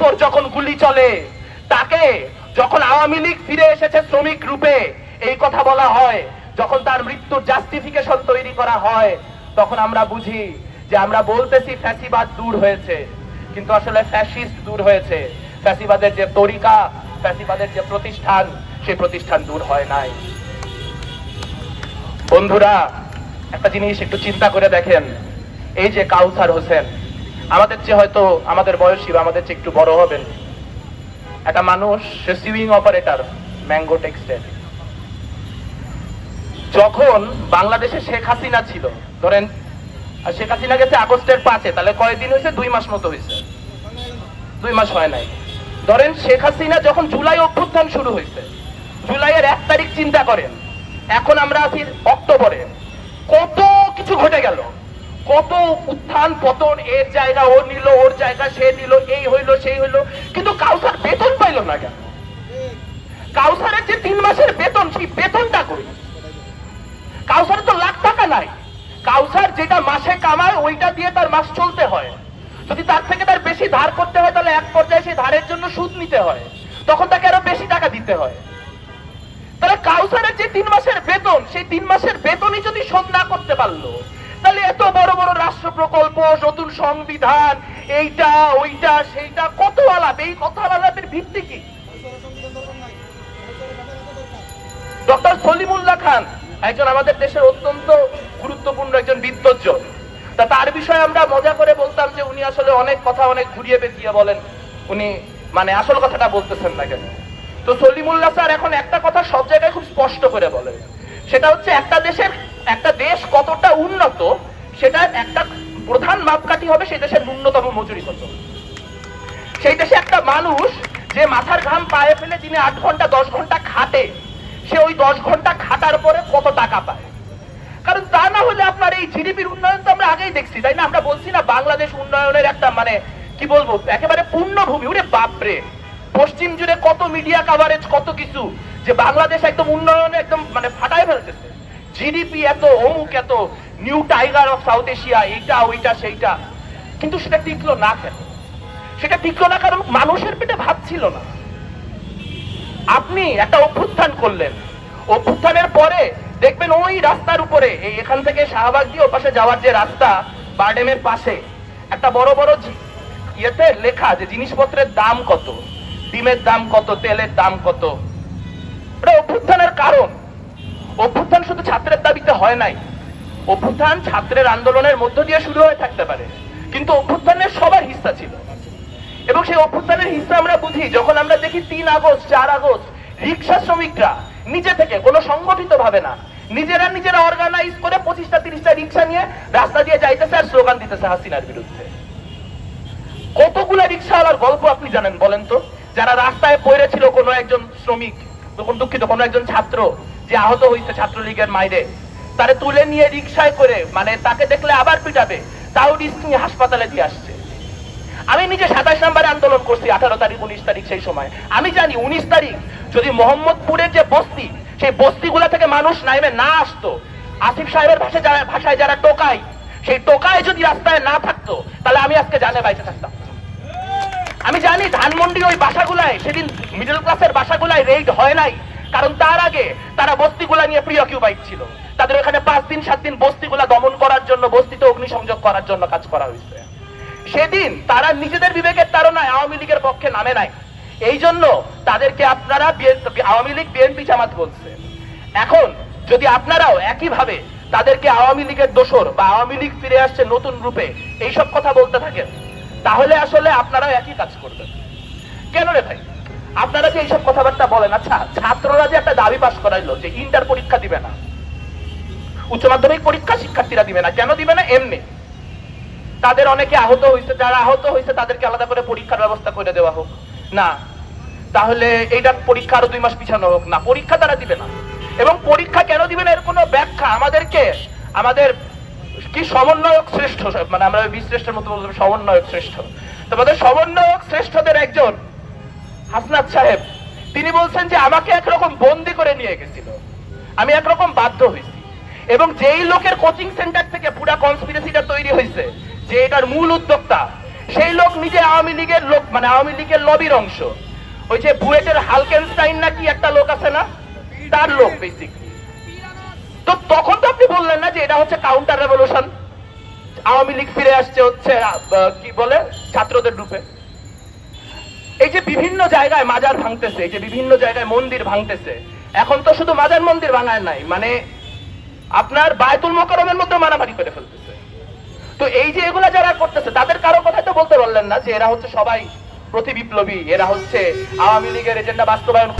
পর যখন গুলি চলে, তাকে যখন আওয়ামী লীগ ফিরে এসেছে শ্রমিক রূপে, এই কথা বলা হয়, যখন তার মৃত্যুর জাস্টিফিকেশন তৈরি করা হয়, তখন আমরা বুঝি যে আমরা বলতেছি ফ্যাসিবাদ দূর হয়েছে। কিন্তু আসলে ফ্যাসিস্ট দূর হয়েছে। ফ্যাসিবাদের যে তরিকা, ফ্যাসিবাদের যে প্রতিষ্ঠান, সেই প্রতিষ্ঠান দূর হয় নাই। বন্ধুরা, একটা জিনিস একটু চিন্তা করে দেখেন। এই যে কাউসার হোসেন আমাদের চেয়ে হয়তো আমাদের বয়সী বা আমাদের চেয়ে একটু বড় হবেন। একটা মানুষ, সে সুইং অপারেটর ম্যাঙ্গো টেক্সটাইল যখন বাংলাদেশে শেখ হাসিনা ছিল, ধরেন শেখ হাসিনা গেছে আগস্টের পাঁচে, তাহলে কয়দিন হয়েছে, দুই মাস মতো হয়েছে। দুই মাস হয় নাই। ধরেন, শেখ হাসিনা যখন জুলাই অভ্যুত্থান শুরু হয়েছে, জুলাইয়ের এক তারিখ চিন্তা করেন, এখন আমরা আছি অক্টোবরে। কত কিছু ঘটে গেল। কত উত্থান পতন, এর জায়গা ও নিল, ওর জায়গা, সে নিল, এই হইল, সেই হইল। কিন্তু কাউসার বেতন পাইলো না কেন? কাউসারের যে তিন মাসের বেতন, সেই বেতনটা কই? কাউসারের তো লাখ টাকা নাই। কাউসার যেটা মাসে কামায়, ওইটা দিয়ে তার মাস চলতে হয়। যদি তার থেকে তার বেশি ধার করতে হয়, তাহলে এক পর্যায়ে সেই ধারের জন্য সুদ নিতে হয়। তখন তাকে আরও বেশি টাকা দিতে হয়। তাহলে কাউসারের যে তিন মাসের বেতন, সেই তিন মাসের বেতনই যদি শোধ না করতে পারল তাহলে এত বড় বড় রাষ্ট্র প্রকল্প নতুন সংবিধান, এইটা, ওইটা, সেইটা কত আলাপ এই কত আলাপের ভিত্তি কি? ডক্টর সলিমুল্লাহ খান একজন আমাদের দেশের অত্যন্ত গুরুত্বপূর্ণ একজন বিদ্বজ্জন তা তার বিষয়ে আমরা মজা করে বলতাম যে উনি আসলে অনেক কথা অনেক ঘুরিয়ে পেঁচিয়ে বলেন। উনি মানে আসল কথাটা বলতেছেন না কেন? তো সলিমুল্লাহ স্যার এখন একটা কথা সব জায়গায় খুব স্পষ্ট করে বলেন। সেটা হচ্ছে একটা একটা দেশ কতটা উন্নত, সেটা একটা প্রধান মাপকাঠি হবে সেই দেশের ন্যূনতম মজুরি কত। সেই দেশে একটা মানুষ যে মাথার ঘাম পায়ে ফেলে দিনে আট ঘণ্টা, দশ ঘণ্টা খাটে, সে ওই দশ ঘণ্টা খাটার পরে কত টাকা পায়। কারণ তা না হলে আপনার এই জিডিপির উন্নয়ন তো আমরা আগেই দেখছি, তাই না? আমরা বলছি না বাংলাদেশ উন্নয়নের একটা মানে কি বলব, একেবারে পূর্ণভূমি। ওরে বাপরে! পশ্চিম জুড়ে কত মিডিয়া কাভারেজ কত কিছু, যে বাংলাদেশ একদম উন্নয়নে একদম মানে ফাটায় ফেলতেছে। জিডিপি এত, অমুক এত new tiger of South Asia এইটা, ওইটা, সেইটা। কিন্তু সেটা টিকলো না কেন? সেটা টিকলো না কারণ মানুষের পেটে ভাত ছিল না। আপনি একটা অভ্যুত্থান করলেন। অভ্যুত্থানের পরে দেখবেন ওই রাস্তার উপরে, এই এখান থেকে শাহবাগ দিয়ে ওপাশে যাওয়ার যে রাস্তা, বারডেমের পাশে, একটা বড় বড় ইয়েতে লেখা যে জিনিসপত্রের দাম কত? ডিমের দাম কত? তেলের দাম কত? এটা অভ্যুত্থানের কারণ। অভ্যুত্থান শুধু ছাত্রের দাবিতে হয় নাই। অভ্যুত্থান ছাত্রের আন্দোলনের মধ্য দিয়ে শুরু হয়ে থাকতে পারে। কিন্তু অভ্যুত্থানের সবার হিস্সা ছিল। এবং সেই অভ্যুত্থানের হিস্সা আমরা বুঝি যখন আমরা দেখি তিন আগস্ট, চার আগস্ট রিক্সা শ্রমিকরা নিজে থেকে কোনো সংগঠিত ভাবে না, নিজেরা নিজেরা অর্গানাইজ করে পঁচিশটা, তিরিশটা রিক্সা নিয়ে রাস্তা দিয়ে যাইতেছে আর স্লোগান দিতেছে হাসিনার বিরুদ্ধে। কতগুলা রিক্সাওয়ালার গল্প আপনি জানেন বলেন তো? যারা রাস্তায় পড়েছিল কোনো একজন শ্রমিক, তখন দুঃখিত, কোনো একজন ছাত্র যে আহত হয়েছে ছাত্রলীগের মাইরে, তারে তুলে নিয়ে রিক্সায় করে মানে তাকে দেখলে আবার পিটাবে, তাও নিয়ে হাসপাতালে দিয়ে আসছে। আমি নিজে সাতাশ নাম্বারে আন্দোলন করছি, আঠারো তারিখ, উনিশ তারিখ সেই সময়। আমি জানি উনিশ তারিখ যদি মোহাম্মদপুরের যে বস্তি, সেই বস্তিগুলা থেকে মানুষ নাইমে না আসতো, আসিফ সাহেবের ভাষায় যারা ভাষায় যারা টোকাই সেই টোকায় যদি রাস্তায় না থাকতো, তাহলে আমি আজকে জানে বাইতে থাকতাম। আমি জানি ধানমন্ডি ওই বাসাগুলায়, সেদিন মিডল ক্লাসের বাসাগুলায় রেড হয় নাই। কারণ তার আগে তারা বস্তিগুলা নিয়ে প্রিয়কিউপাইড ছিল। তাদের ওখানে পাঁচ দিন, সাত দিন বস্তিগুলা দমন করার জন্য, বস্তিতে অগ্নিসংযোগ করার জন্য কাজ করা হয়েছে। সেদিন তারা নিজেদের বিবেকের তাড়নায় আওয়ামী লীগের পক্ষে নামে নাই। এই জন্য তাদেরকে আপনারা আওয়ামী লীগ বিএনপি জামাত বলছে। এখন যদি আপনারাও একইভাবে তাদেরকে আওয়ামী লীগের দোসর বা আওয়ামী লীগ ফিরে আসছে নতুন রূপে এইসব কথা বলতে থাকেন, তাহলে আসলে আপনারাও একই কাজ করবেন। কেন রে ভাই? আপনারা যে এইসব কথাবার্তা বলেন আচ্ছা ছাত্ররা যে একটা দাবি পাশ করাইলো যে ইন্টার পরীক্ষা দিবে না, উচ্চ মাধ্যমিক পরীক্ষা শিক্ষার্থীরা দিবে না, কেন দিবে না এমনি? তাদের অনেকে আহত হয়েছে যারা আহত হয়েছে তাদেরকে আলাদা করে পরীক্ষার ব্যবস্থা করে দেওয়া হোক। না, তাহলে এইটার পরীক্ষা আরও দুই মাস পিছানো হোক। না, পরীক্ষা তারা দিবে না। এবং পরীক্ষা কেন দিবে না এর কোনো ব্যাখ্যা আমাদেরকে, আমাদের কি সমন্বয়ক শ্রেষ্ঠ মানে আমরা বিশ্রেষ্ঠের মতো বলতে সমন্বয়ক শ্রেষ্ঠ। তোমাদের সমন্বয়ক শ্রেষ্ঠদের একজন হাসনাত সাহেব, তিনি বলছেন যে আমাকে একরকম বন্দি করে নিয়ে গেছিল। আমি একরকম বাধ্য হয়েছি। এবং যেই লোকের কোচিং সেন্টার থেকে পুরা কনস্পিরেসিটা তৈরি হয়েছে, যে এটার মূল উদ্যোক্তা, সেই লোক নিজে আওয়ামী লীগের লোক মানে আওয়ামী লীগের লবির অংশ। ওই যে বুয়েটের হালকেনস্টাইন নাকি একটা লোক আছে না? তার লোক বেসিকলি তো তখন তো আপনি বললেন না যে এটা হচ্ছে কাউন্টার রেভলিউশন আওয়ামী লীগ ফিরে আসছে হচ্ছে কি বলে, ছাত্রদের রূপে। এই যে বিভিন্ন জায়গায় মাজার ভাঙতেছে, এই যে বিভিন্ন জায়গায় মন্দির ভাঙতেছে, এখন তো শুধু মাজার মন্দির ভাঙায় নাই মানে আপনার বায়তুল মোকারমের মধ্যে মারামারি করে ফেলতেছে। তো এই যে এগুলা যারা করতেছে, তাদের কারও কথাই তো বলতে পারলেন না যে এরা হচ্ছে সবাই প্রতি বিপ্লবী এরা হচ্ছে আওয়ামী লীগের এজেন্ডা বাস্তবায়ন